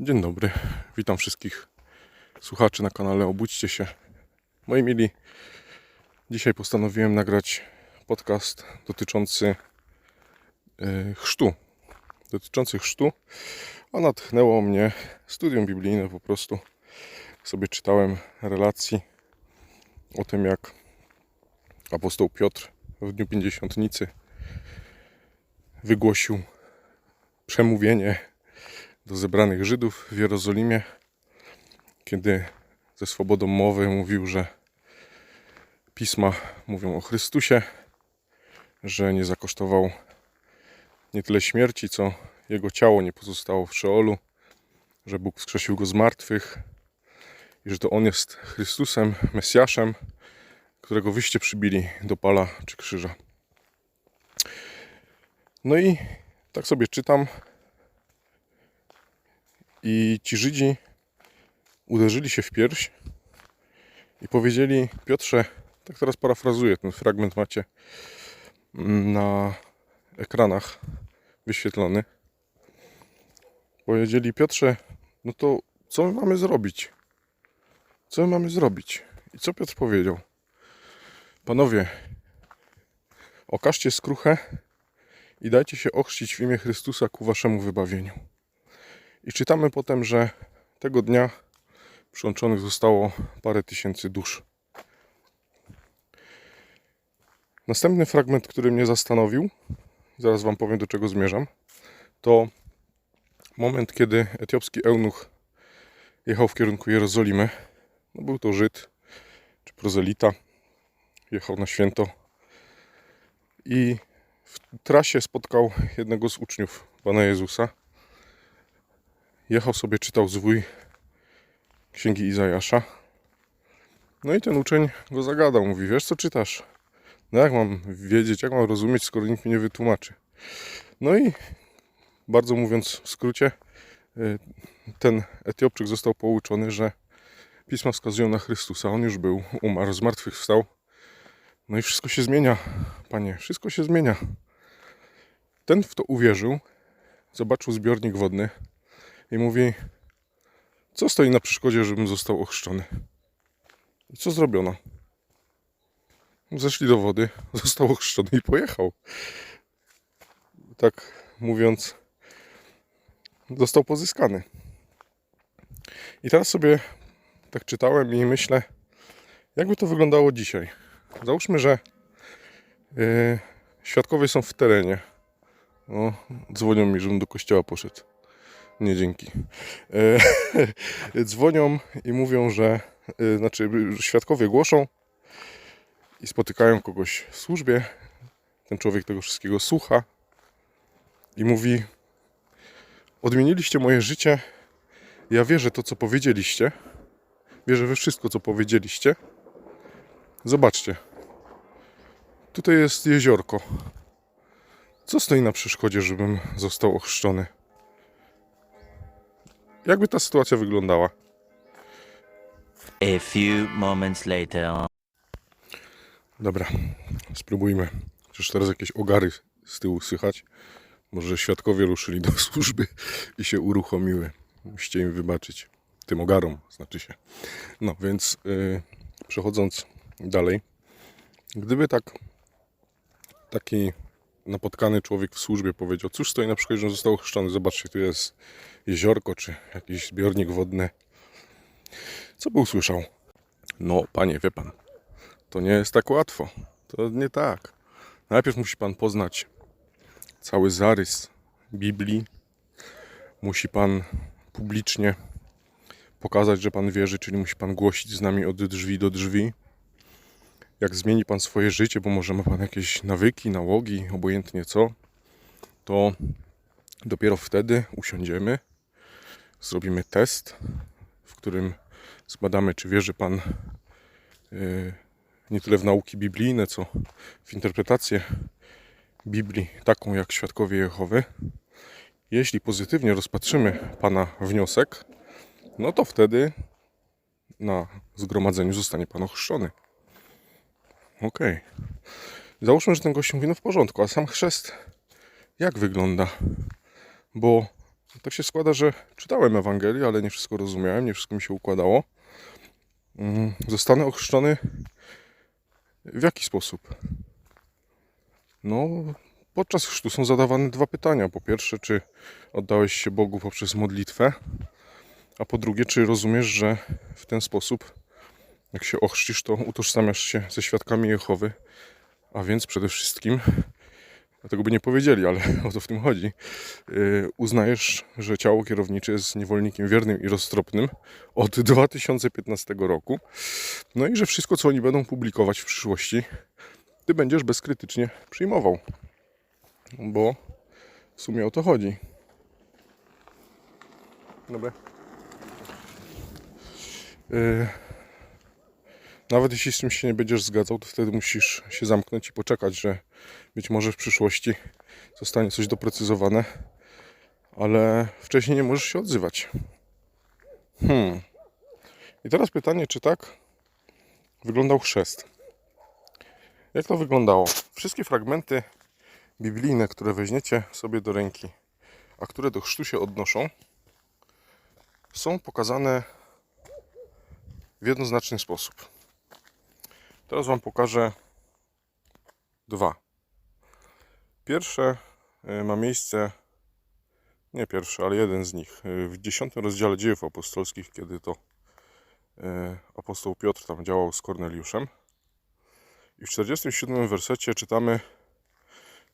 Dzień dobry, witam wszystkich słuchaczy na kanale Obudźcie się. Moi mili, dzisiaj postanowiłem nagrać podcast dotyczący e, chrztu. Dotyczący chrztu, a natchnęło mnie studium biblijne po prostu. Sobie czytałem relacji o tym, jak apostoł Piotr w dniu Pięćdziesiątnicy wygłosił przemówienie do zebranych Żydów w Jerozolimie, kiedy ze swobodą mowy mówił, że pisma mówią o Chrystusie, że nie zakosztował nie tyle śmierci, co jego ciało nie pozostało w Szeolu, że Bóg wskrzesił go z martwych i że to on jest Chrystusem, Mesjaszem, którego wyście przybili do pala czy krzyża. No i tak sobie czytam, i ci Żydzi uderzyli się w pierś i powiedzieli: Piotrze, tak teraz parafrazuję, ten fragment macie mm, na ekranach wyświetlony. Powiedzieli: Piotrze, no to co my mamy zrobić? Co my mamy zrobić? I co Piotr powiedział? Panowie, okażcie skruchę i dajcie się ochrzcić w imię Chrystusa ku waszemu wybawieniu. I czytamy potem, że tego dnia przyłączonych zostało parę tysięcy dusz. Następny fragment, który mnie zastanowił, zaraz Wam powiem do czego zmierzam, to moment, kiedy etiopski eunuch jechał w kierunku Jerozolimy. No, był to Żyd czy prozelita. Jechał na święto i w trasie spotkał jednego z uczniów Pana Jezusa jechał sobie, czytał zwój księgi Izajasza. No i ten uczeń go zagadał. Mówi, wiesz co czytasz? No jak mam wiedzieć, jak mam rozumieć, skoro nikt mi nie wytłumaczy? No i bardzo mówiąc w skrócie, y, ten Etiopczyk został pouczony, że pisma wskazują na Chrystusa. On już był, umarł, zmartwychwstał. No i wszystko się zmienia, panie, wszystko się zmienia. Ten w to uwierzył, zobaczył zbiornik wodny, i mówi: Co stoi na przeszkodzie, żebym został ochrzczony? I co zrobiono? Zeszli do wody, został ochrzczony i pojechał. Tak mówiąc, został pozyskany. I teraz sobie tak czytałem i myślę, jakby to wyglądało dzisiaj. Załóżmy, że yy, świadkowie są w terenie. O, dzwonią mi, żebym do kościoła poszedł. Nie dzięki. E, dzwonią i mówią, że e, znaczy świadkowie głoszą i spotykają kogoś w służbie. Ten człowiek tego wszystkiego słucha i mówi: Odmieniliście moje życie. Ja wierzę to, co powiedzieliście. Wierzę we wszystko, co powiedzieliście. Zobaczcie. Tutaj jest jeziorko. Co stoi na przeszkodzie, żebym został ochrzczony? Jakby ta sytuacja wyglądała? A few moments later. Dobra, spróbujmy. Przecież teraz jakieś ogary z tyłu słychać. Może świadkowie ruszyli do służby i się uruchomiły. Musicie im wybaczyć. Tym ogarom, znaczy się. No więc yy, przechodząc dalej. Gdyby tak taki napotkany człowiek w służbie powiedział, cóż stoi na przykład, że został chrzczony, zobaczcie, tu jest jeziorko, czy jakiś zbiornik wodny. Co by usłyszał? No, panie, wie pan, to nie jest tak łatwo. To nie tak. Najpierw musi pan poznać cały zarys Biblii. Musi pan publicznie pokazać, że pan wierzy, czyli musi pan głosić z nami od drzwi do drzwi jak zmieni Pan swoje życie, bo może ma Pan jakieś nawyki, nałogi, obojętnie co, to dopiero wtedy usiądziemy, zrobimy test, w którym zbadamy, czy wierzy Pan yy, nie tyle w nauki biblijne, co w interpretację Biblii, taką jak świadkowie Jehowy. Jeśli pozytywnie rozpatrzymy Pana wniosek, no to wtedy na zgromadzeniu zostanie Pan ochrzczony. Okej. Okay. Załóżmy, że ten gość mówi, no w porządku, a sam chrzest jak wygląda? Bo tak się składa, że czytałem Ewangelię, ale nie wszystko rozumiałem, nie wszystko mi się układało. Mm, Zostanę ochrzczony w jaki sposób? No, podczas chrztu są zadawane dwa pytania. Po pierwsze, czy oddałeś się Bogu poprzez modlitwę? A po drugie, czy rozumiesz, że w ten sposób, jak się ochrzcisz, to utożsamiasz się ze świadkami Jehowy, a więc przede wszystkim, tego by nie powiedzieli, ale o to w tym chodzi, yy, uznajesz, że ciało kierownicze jest niewolnikiem wiernym i roztropnym od 2015 roku, no i że wszystko, co oni będą publikować w przyszłości, ty będziesz bezkrytycznie przyjmował, bo w sumie o to chodzi. Dobra. Yy, nawet jeśli z czymś się nie będziesz zgadzał, to wtedy musisz się zamknąć i poczekać, że być może w przyszłości zostanie coś doprecyzowane, ale wcześniej nie możesz się odzywać. Hmm. I teraz pytanie, czy tak wyglądał chrzest? Jak to wyglądało? Wszystkie fragmenty biblijne, które weźmiecie sobie do ręki, a które do chrztu się odnoszą, są pokazane w jednoznaczny sposób. Teraz Wam pokażę dwa. Pierwsze y, ma miejsce, nie pierwsze, ale jeden z nich, y, w dziesiątym rozdziale dziejów apostolskich, kiedy to y, apostoł Piotr tam działał z Korneliuszem. I w 47 wersecie czytamy: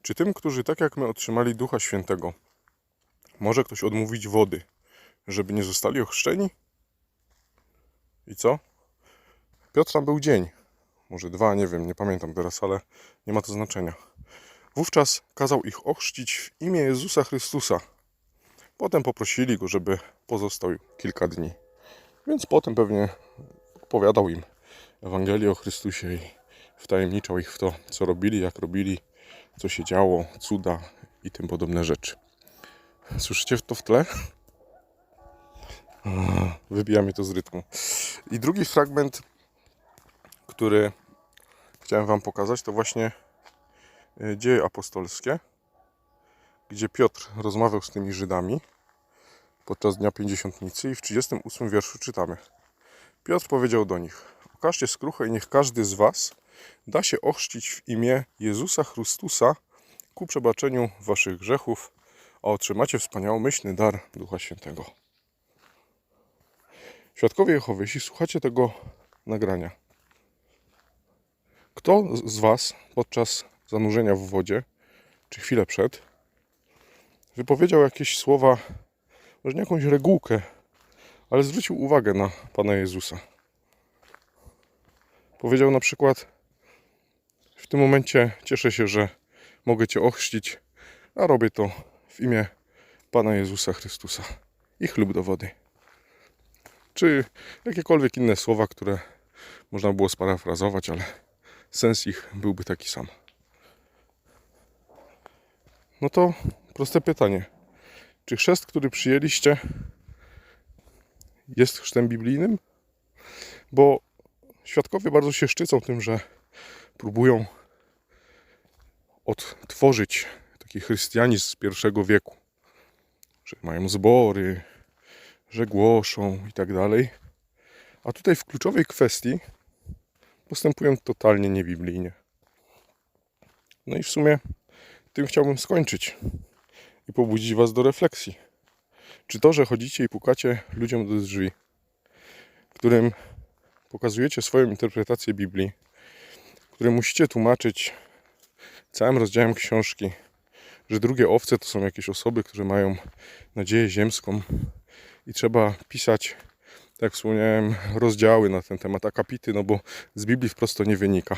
Czy tym, którzy tak jak my otrzymali Ducha Świętego, może ktoś odmówić wody, żeby nie zostali ochrzczeni? I co? Piotr tam był dzień, może dwa, nie wiem, nie pamiętam teraz, ale nie ma to znaczenia. Wówczas kazał ich ochrzcić w imię Jezusa Chrystusa. Potem poprosili go, żeby pozostał kilka dni. Więc potem pewnie opowiadał im Ewangelię o Chrystusie i wtajemniczał ich w to, co robili, jak robili, co się działo, cuda i tym podobne rzeczy. Słyszycie to w tle? Wybija mnie to z rytmu. I drugi fragment, który chciałem Wam pokazać, to właśnie e, dzieje apostolskie, gdzie Piotr rozmawiał z tymi Żydami podczas Dnia Pięćdziesiątnicy i w 38 wierszu czytamy. Piotr powiedział do nich, okażcie skruchę i niech każdy z Was da się ochrzcić w imię Jezusa Chrystusa ku przebaczeniu Waszych grzechów, a otrzymacie wspaniałomyślny dar Ducha Świętego. Świadkowie Jehowy, jeśli słuchacie tego nagrania, kto z Was podczas zanurzenia w wodzie, czy chwilę przed, wypowiedział jakieś słowa, może nie jakąś regułkę, ale zwrócił uwagę na Pana Jezusa? Powiedział na przykład: W tym momencie cieszę się, że mogę Cię ochrzcić, a robię to w imię Pana Jezusa Chrystusa i chlub do wody. Czy jakiekolwiek inne słowa, które można było sparafrazować, ale sens ich byłby taki sam. No to proste pytanie. Czy chrzest, który przyjęliście, jest chrztem biblijnym? Bo świadkowie bardzo się szczycą tym, że próbują odtworzyć taki chrystianizm z pierwszego wieku. Że mają zbory, że głoszą i tak dalej. A tutaj w kluczowej kwestii postępują totalnie niebiblijnie. No i w sumie tym chciałbym skończyć i pobudzić Was do refleksji. Czy to, że chodzicie i pukacie ludziom do drzwi, którym pokazujecie swoją interpretację Biblii, którym musicie tłumaczyć całym rozdziałem książki, że drugie owce to są jakieś osoby, które mają nadzieję ziemską i trzeba pisać, jak wspomniałem, rozdziały na ten temat, akapity, no bo z Biblii wprost to nie wynika.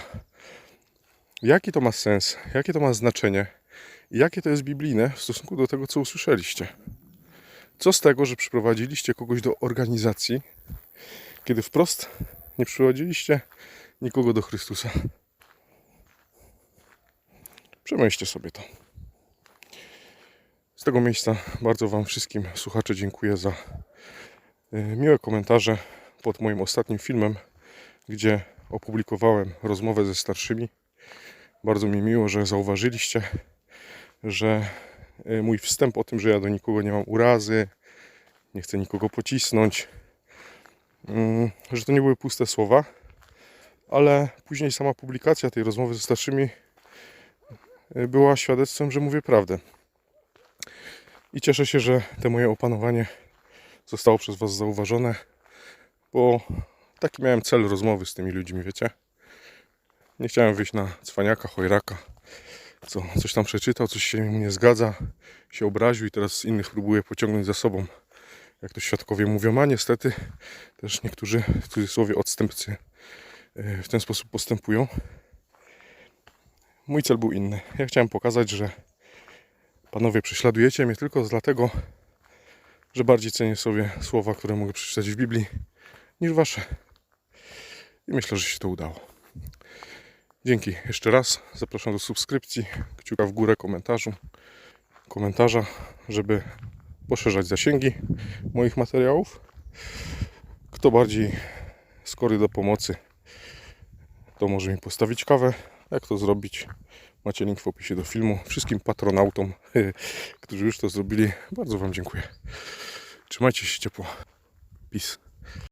Jaki to ma sens? Jakie to ma znaczenie? I jakie to jest biblijne w stosunku do tego, co usłyszeliście? Co z tego, że przyprowadziliście kogoś do organizacji, kiedy wprost nie przyprowadziliście nikogo do Chrystusa? Przemyślcie sobie to. Z tego miejsca bardzo Wam wszystkim słuchacze dziękuję za miłe komentarze pod moim ostatnim filmem, gdzie opublikowałem rozmowę ze starszymi. Bardzo mi miło, że zauważyliście, że e, mój wstęp o tym, że ja do nikogo nie mam urazy, nie chcę nikogo pocisnąć, mm, że to nie były puste słowa, ale później sama publikacja tej rozmowy ze starszymi e, była świadectwem, że mówię prawdę. I cieszę się, że te moje opanowanie zostało przez Was zauważone, bo taki miałem cel rozmowy z tymi ludźmi, wiecie. Nie chciałem wyjść na cwaniaka, chojraka, co coś tam przeczytał, coś się mu nie zgadza, się obraził i teraz innych próbuje pociągnąć za sobą. Jak to świadkowie mówią, a niestety też niektórzy w cudzysłowie odstępcy e, w ten sposób postępują. Mój cel był inny. Ja chciałem pokazać, że panowie prześladujecie mnie tylko dlatego, że bardziej cenię sobie słowa, które mogę przeczytać w Biblii, niż wasze. I myślę, że się to udało. Dzięki jeszcze raz. Zapraszam do subskrypcji, kciuka w górę, komentarzu, komentarza, żeby poszerzać zasięgi moich materiałów. Kto bardziej skory do pomocy, to może mi postawić kawę. Jak to zrobić? Macie link w opisie do filmu. Wszystkim patronautom, którzy już to zrobili, bardzo Wam dziękuję. Trzymajcie się ciepło. Peace.